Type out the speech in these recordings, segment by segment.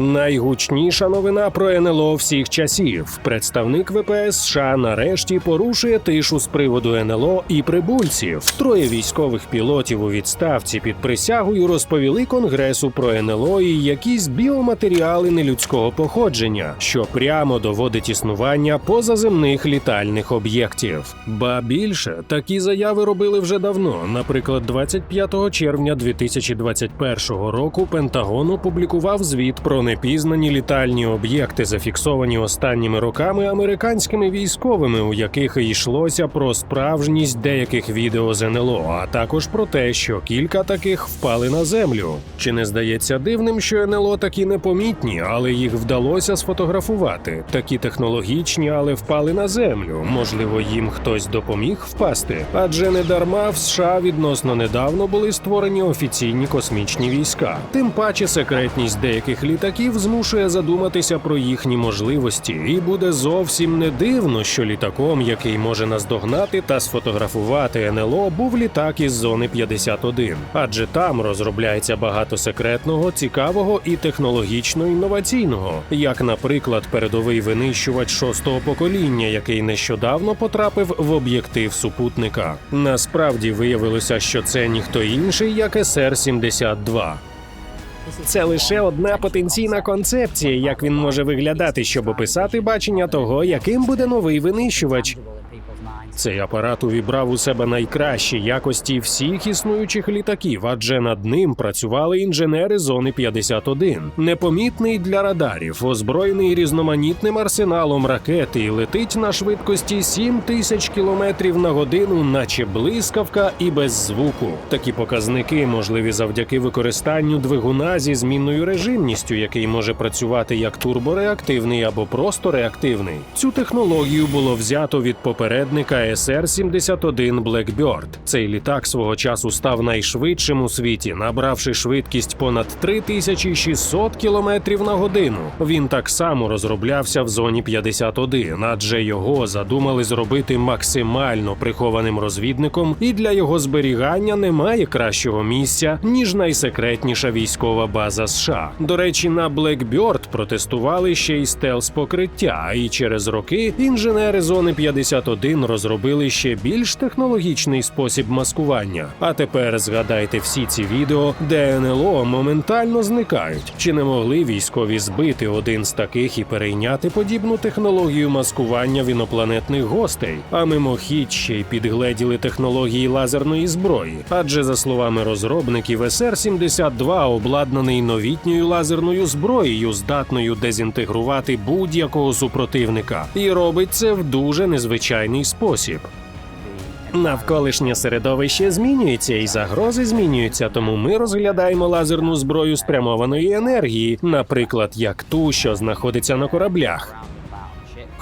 Найгучніша новина про НЛО всіх часів. Представник ВПС США нарешті порушує тишу з приводу НЛО і прибульців. Троє військових пілотів у відставці під присягою розповіли конгресу про НЛО і якісь біоматеріали нелюдського походження, що прямо доводить існування позаземних літальних об'єктів. Ба більше такі заяви робили вже давно. Наприклад, 25 червня 2021 року Пентагон опублікував звіт про непізнані літальні об'єкти, зафіксовані останніми роками американськими військовими, у яких йшлося про справжність деяких відео з НЛО, а також про те, що кілька таких впали на землю. Чи не здається дивним, що НЛО такі непомітні, але їх вдалося сфотографувати? Такі технологічні, але впали на землю. Можливо, їм хтось допоміг впасти? Адже не дарма в США відносно недавно були створені офіційні космічні війська. Тим паче секретність деяких літаків змушує задуматися про їхні можливості, і буде зовсім не дивно, що літаком, який може наздогнати та сфотографувати НЛО, був літак із зони 51. Адже там розробляється багато секретного, цікавого і технологічно інноваційного, як, наприклад, передовий винищувач шостого покоління, який нещодавно потрапив в об'єктив супутника. Насправді виявилося, що це ніхто інший, як СР-72. Це лише одна потенційна концепція, як він може виглядати, щоб описати бачення того, яким буде новий винищувач. Цей апарат увібрав у себе найкращі якості всіх існуючих літаків, адже над ним працювали інженери зони 51. Непомітний для радарів, озброєний різноманітним арсеналом ракети і летить на швидкості 7 тисяч кілометрів на годину, наче блискавка і без звуку. Такі показники можливі завдяки використанню двигуна зі змінною режимністю, який може працювати як турбореактивний або просто реактивний. Цю технологію було взято від попередника СР-71 Blackbird. Цей літак свого часу став найшвидшим у світі, набравши швидкість понад 3600 км на годину. Він так само розроблявся в зоні 51, адже його задумали зробити максимально прихованим розвідником, і для його зберігання немає кращого місця ніж найсекретніша військова база США. До речі, на Blackbird протестували ще й стелс покриття, і через роки інженери зони 51 розробили ще більш технологічний спосіб маскування. А тепер згадайте всі ці відео, де НЛО моментально зникають. Чи не могли військові збити один з таких і перейняти подібну технологію маскування в інопланетних гостей? А мимохідь ще й підгледіли технології лазерної зброї. Адже за словами розробників, СР-72 обладнаний новітньою лазерною зброєю, здатною дезінтегрувати будь-якого супротивника, і робить це в дуже незвичайний спосіб. Навколишнє середовище змінюється і загрози змінюються, тому ми розглядаємо лазерну зброю спрямованої енергії, наприклад, як ту, що знаходиться на кораблях.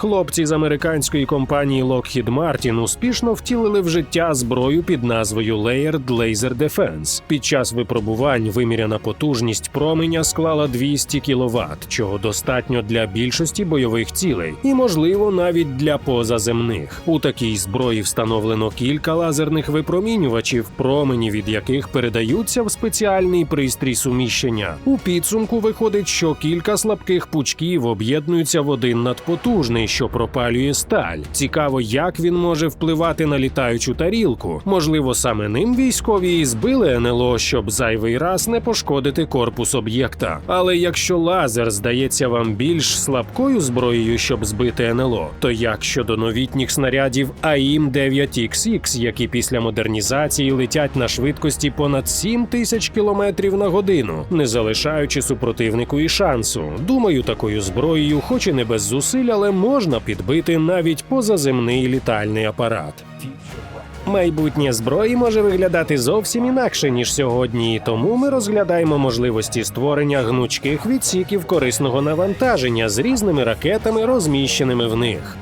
Хлопці з американської компанії Lockheed Martin успішно втілили в життя зброю під назвою Layered Laser Defense. Під час випробувань виміряна потужність променя склала 200 кВт, чого достатньо для більшості бойових цілей, і можливо навіть для позаземних. У такій зброї встановлено кілька лазерних випромінювачів, промені від яких передаються в спеціальний пристрій суміщення. У підсумку виходить, що кілька слабких пучків об'єднуються в один надпотужний, що пропалює сталь. Цікаво, як він може впливати на літаючу тарілку. Можливо, саме ним військові і збили НЛО, щоб зайвий раз не пошкодити корпус об'єкта. Але якщо лазер здається вам більш слабкою зброєю, щоб збити НЛО, то як щодо новітніх снарядів АІМ 9 xx які після модернізації летять на швидкості понад 7 тисяч кілометрів на годину, не залишаючи супротивнику і шансу. Думаю, такою зброєю, хоч і не без зусиль, але можна підбити навіть позаземний літальний апарат. Майбутнє зброї може виглядати зовсім інакше ніж сьогодні, і тому ми розглядаємо можливості створення гнучких відсіків корисного навантаження з різними ракетами, розміщеними в них.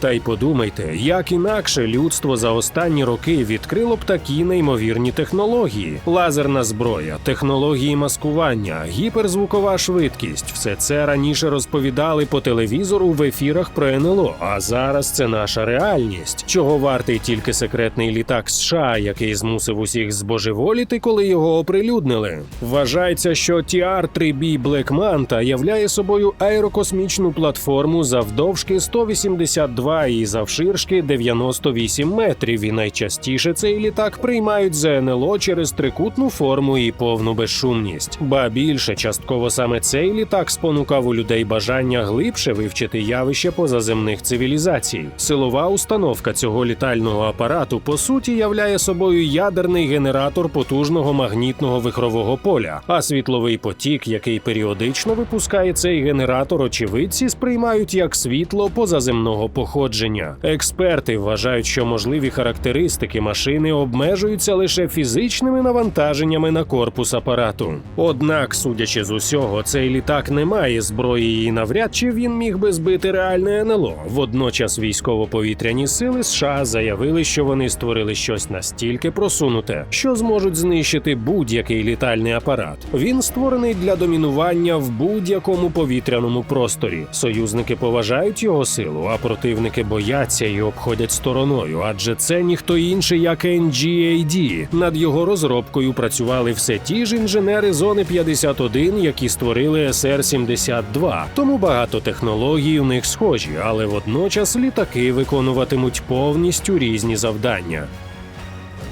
Та й подумайте, як інакше людство за останні роки відкрило б такі неймовірні технології: лазерна зброя, технології маскування, гіперзвукова швидкість все це раніше розповідали по телевізору в ефірах про НЛО. А зараз це наша реальність. Чого вартий тільки секретний літак США, який змусив усіх збожеволіти, коли його оприлюднили. Вважається, що TR-3B Black Manta являє собою аерокосмічну платформу завдовжки 182 і завширшки 98 метрів. І найчастіше цей літак приймають за НЛО через трикутну форму і повну безшумність. Ба більше частково саме цей літак спонукав у людей бажання глибше вивчити явище позаземних цивілізацій. Силова установка цього літального апарату по суті являє собою ядерний генератор потужного магнітного вихрового поля, а світловий потік, який періодично випускає цей генератор, очевидці сприймають як світло позаземного походження. Експерти вважають, що можливі характеристики машини обмежуються лише фізичними навантаженнями на корпус апарату. Однак, судячи з усього, цей літак не має зброї, і навряд чи він міг би збити реальне НЛО. Водночас військово-повітряні сили США заявили, що вони створили щось настільки просунуте, що зможуть знищити будь-який літальний апарат. Він створений для домінування в будь-якому повітряному просторі. Союзники поважають його силу, а противники бояться і обходять стороною, адже це ніхто інший, як NGAD. Над його розробкою працювали все ті ж інженери зони 51, які створили СР-72. Тому багато технологій у них схожі, але водночас літаки виконуватимуть повністю різні завдання.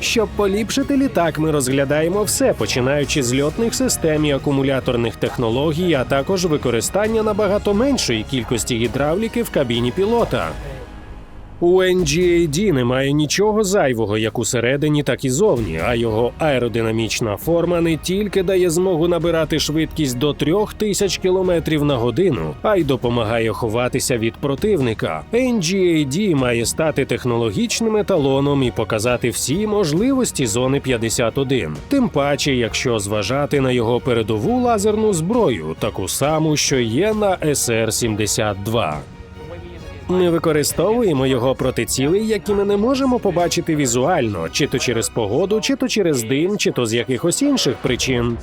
Щоб поліпшити літак, ми розглядаємо все, починаючи з льотних систем і акумуляторних технологій, а також використання набагато меншої кількості гідравліки в кабіні пілота. У NGAD немає нічого зайвого як усередині, так і зовні, а його аеродинамічна форма не тільки дає змогу набирати швидкість до 3000 км на годину, а й допомагає ховатися від противника. NGAD має стати технологічним еталоном і показати всі можливості зони 51. Тим паче, якщо зважати на його передову лазерну зброю, таку саму, що є на СР-72. Ми використовуємо його проти цілей, які ми не можемо побачити візуально, чи то через погоду, чи то через дим, чи то з якихось інших причин.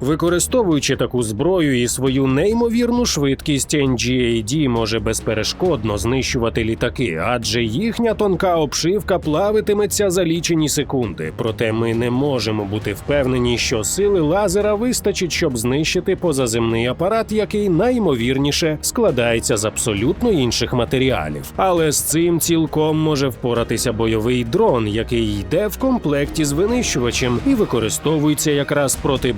Використовуючи таку зброю і свою неймовірну швидкість, NGAD може безперешкодно знищувати літаки, адже їхня тонка обшивка плавитиметься за лічені секунди. Проте ми не можемо бути впевнені, що сили лазера вистачить, щоб знищити позаземний апарат, який найімовірніше складається з абсолютно інших матеріалів. Але з цим цілком може впоратися бойовий дрон, який йде в комплекті з винищувачем і використовується якраз проти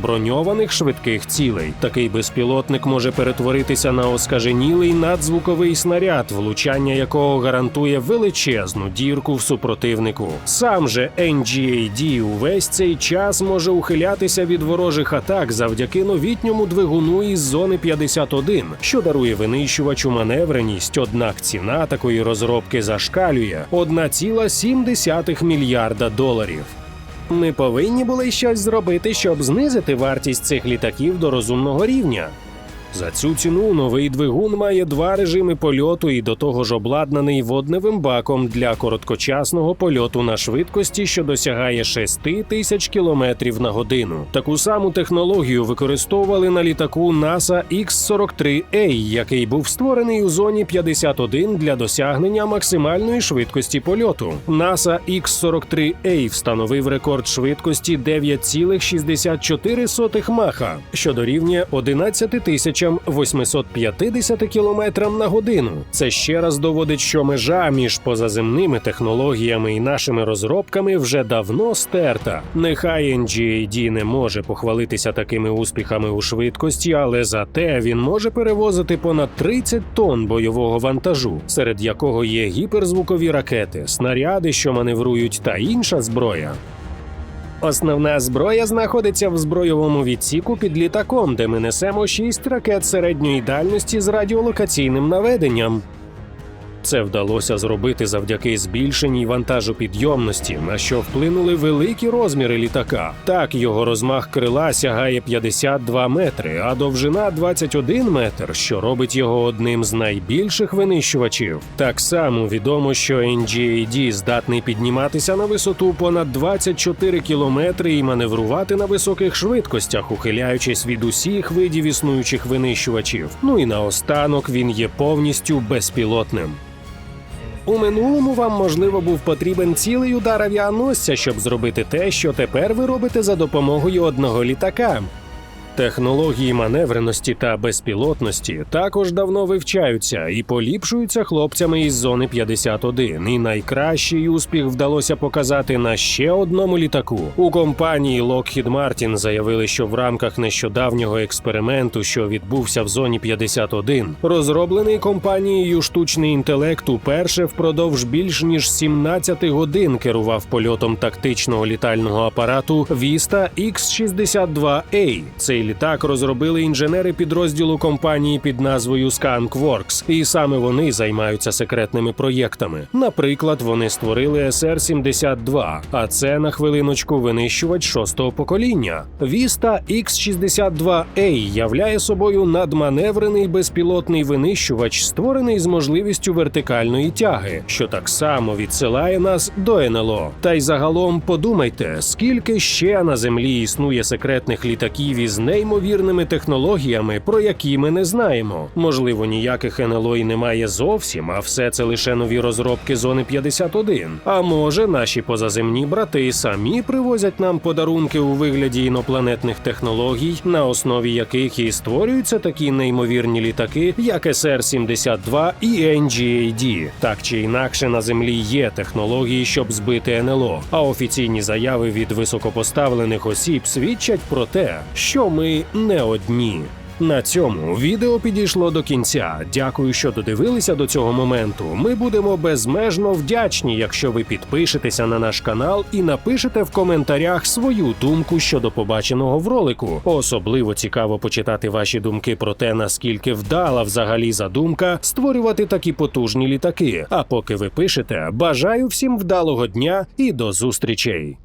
броньованих швидких цілей. Такий безпілотник може перетворитися на оскаженілий надзвуковий снаряд, влучання якого гарантує величезну дірку в супротивнику. Сам же NGAD увесь цей час може ухилятися від ворожих атак завдяки новітньому двигуну із зони 51, що дарує винищувачу маневреність. Однак ціна такої розробки зашкалює 1,7 мільярда доларів. Ми повинні були щось зробити, щоб знизити вартість цих літаків до розумного рівня. За цю ціну новий двигун має два режими польоту і до того ж обладнаний водневим баком для короткочасного польоту на швидкості, що досягає 6 тисяч кілометрів на годину. Таку саму технологію використовували на літаку NASA X-43A, який був створений у зоні 51 для досягнення максимальної швидкості польоту. NASA X-43A встановив рекорд швидкості 9,64 маха, що дорівнює 11 тисячам 850 кілометрам на годину. Це ще раз доводить, що межа між позаземними технологіями і нашими розробками вже давно стерта. Нехай NGAD не може похвалитися такими успіхами у швидкості, але зате він може перевозити понад 30 тонн бойового вантажу, серед якого є гіперзвукові ракети, снаряди, що маневрують, та інша зброя. Основна зброя знаходиться в збройовому відсіку під літаком, де ми несемо шість ракет середньої дальності з радіолокаційним наведенням. Це вдалося зробити завдяки збільшеній вантажопідйомності, на що вплинули великі розміри літака. Так його розмах крила сягає 52 метри, а довжина 21 метр, що робить його одним з найбільших винищувачів. Так само відомо, що NGAD здатний підніматися на висоту понад 24 кілометри і маневрувати на високих швидкостях, ухиляючись від усіх видів існуючих винищувачів. Ну і наостанок він є повністю безпілотним. У минулому вам можливо був потрібен цілий удар авіаносця, щоб зробити те, що тепер ви робите за допомогою одного літака. Технології маневреності та безпілотності також давно вивчаються і поліпшуються хлопцями із зони 51. І найкращий успіх вдалося показати на ще одному літаку. У компанії Lockheed Martin заявили, що в рамках нещодавнього експерименту, що відбувся в зоні 51, розроблений компанією штучний інтелект уперше впродовж більш ніж 17 годин керував польотом тактичного літального апарату Vista X-62A. Цей літак розробили інженери підрозділу компанії під назвою Skunkworks, і саме вони займаються секретними проєктами. Наприклад, вони створили SR-72, а це на хвилиночку винищувач шостого покоління. Vista X-62A являє собою надманеврений безпілотний винищувач, створений з можливістю вертикальної тяги, що так само відсилає нас до НЛО. Та й загалом подумайте, скільки ще на землі існує секретних літаків із неймовірними технологіями, про які ми не знаємо. Можливо, ніяких НЛО і немає зовсім, а все це лише нові розробки зони 51. А може, наші позаземні брати самі привозять нам подарунки у вигляді інопланетних технологій, на основі яких і створюються такі неймовірні літаки, як SR-72 і NGAD. Так чи інакше на землі є технології, щоб збити НЛО. А офіційні заяви від високопоставлених осіб свідчать про те, що ми не одні. На цьому відео підійшло до кінця. Дякую, що додивилися до цього моменту. Ми будемо безмежно вдячні, якщо ви підпишетеся на наш канал і напишете в коментарях свою думку щодо побаченого в ролику. Особливо цікаво почитати ваші думки про те, наскільки вдала взагалі задумка створювати такі потужні літаки. А поки ви пишете, бажаю всім вдалого дня і до зустрічей.